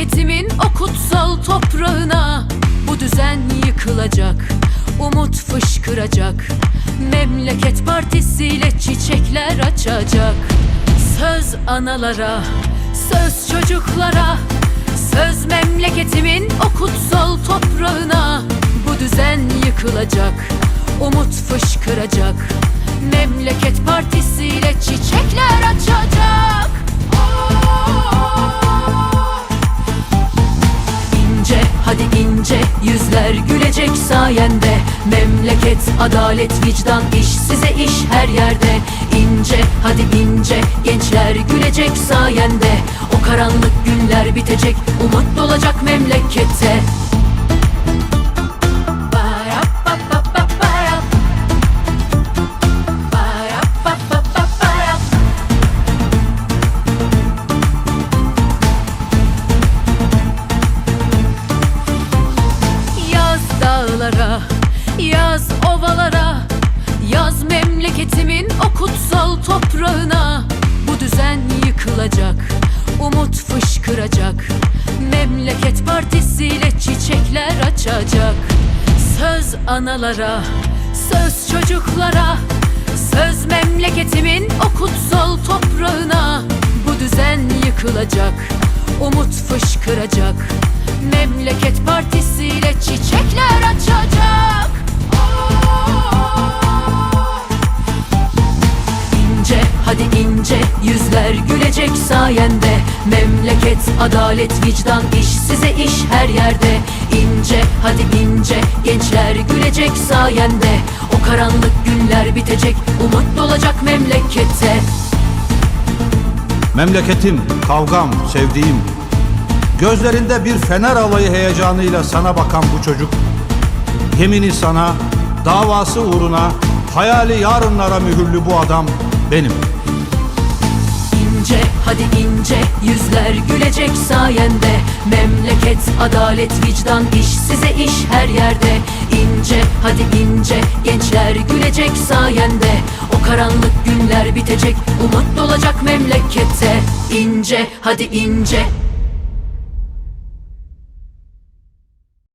o kutsal toprağına Bu düzen yıkılacak Umut fışkıracak. Memleket partisiyle çiçekler açacak. Söz analara Söz çocuklara Söz memleketimin o kutsal toprağına Bu düzen yıkılacak Umut fışkıracak. Memleket partisiyle çiçekler açacak ince yüzler gülecek sayende. Memleket adalet vicdan iş size iş her yerde. İnce hadi ince gençler gülecek sayende. O karanlık günler bitecek umut dolacak memlekete memleketimin o kutsal toprağına Bu düzen yıkılacak, umut fışkıracak. Memleket partisiyle çiçekler açacak. Söz analara, söz çocuklara Söz memleketimin o kutsal toprağına Bu düzen yıkılacak, umut fışkıracak. Memleket partisiyle çiçekler açacak yüzler gülecek sayende. Memleket adalet vicdan iş size iş her yerde. İnce hadi ince gençler gülecek sayende. O karanlık günler bitecek umut dolacak memlekete. Memleketim, kavgam, sevdiğim. Gözlerinde bir fener alayı heyecanıyla sana bakan bu çocuk. Yemini sana, davası uğruna Hayali yarınlara mühürlü bu adam benim hadi ince yüzler gülecek sayende. Memleket adalet vicdan iş size iş her yerde. İnce hadi ince gençler gülecek sayende. O karanlık günler bitecek umut dolacak memlekete. İnce hadi ince